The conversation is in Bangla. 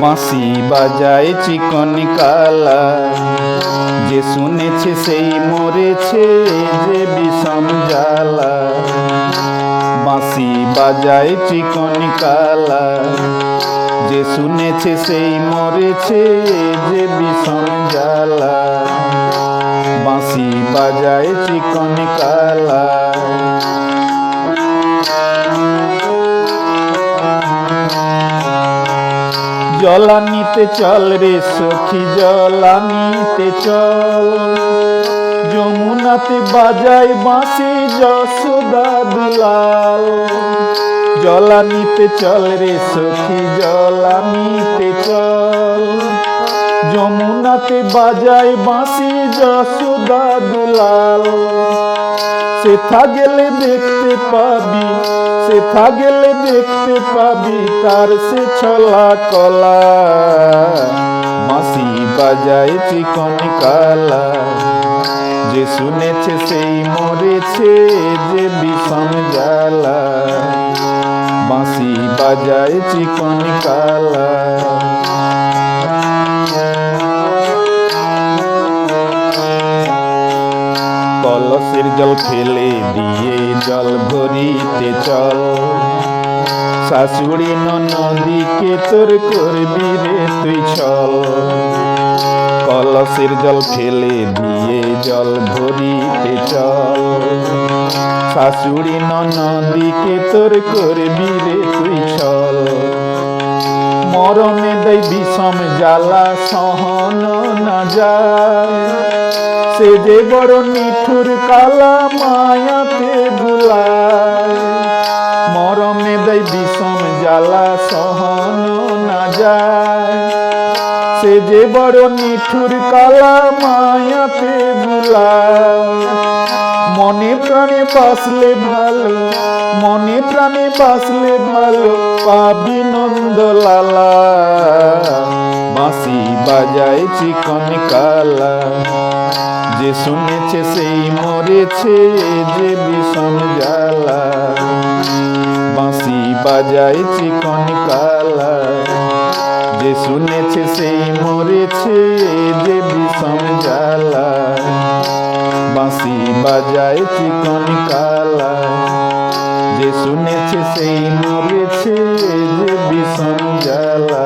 বাঁশি বাজায় চিকন কালা। যে শুনেছে সেই মরেছে যে বিষম জ্বালা। বাঁশি বাজায় চিকন কালা। যে শুনেছে সেই মরেছে যে বিষম জ্বালা। বাঁশি বাজায় চিকন কালা। জলানিতে চল রে সখী, জলানিতে চল। যমুনাতে বাজায় বাঁশি যশোদা দুলাল। জলানিতে চল রে সখী, জলানিতে চল। যমুনাতে বাজায় বাঁশি যশোদা দুলাল। সেথা গেলে দেখতে পাবি সেথা গেলে দেখতে পাবি তার সে ছলা কলা। মাসি বাজায় চিকন কালা, যে শুনেছে সেই মরেছে যে বিষম জ্বালা। বাঁশি বাজায় চিকন কালা। কলসের জল ফেলে দিয়ে জল ভরিতে চল। শাশুড়ি নদীকে তোর করবি রে তুই চল। কলসের জল ফেলে দিয়ে জল ভরিতে চল। শাশুড়ি নদীকে তোর করবি রে তুই চল। মরণে দেয় বিষম জ্বালা সহন না যায়। সে যে বড় নিঠুর কালা মায়াতে ভুলায়। মরমে দেয় বিষম জ্বালা সহন না যায়। সে যে বড় নিঠুর কালা মায়াতে ভুলায়। মনে প্রাণে বাসলে ভালো, মনে প্রাণে বাসলে ভালো, পাবি নন্দ লালা। বাঁশি বাজায় চিকন কালা। যে শুনেছে সেই মরেছে যে বিষম জ্বালা। বাঁশি বাজায় চিকন কালা। যে শুনেছে সেই মরেছে যে বিষম জ্বালা। বাঁশি বাজায় চিকন কালা। যে শুনেছে সেই মরেছে যে বিষম জ্বালা।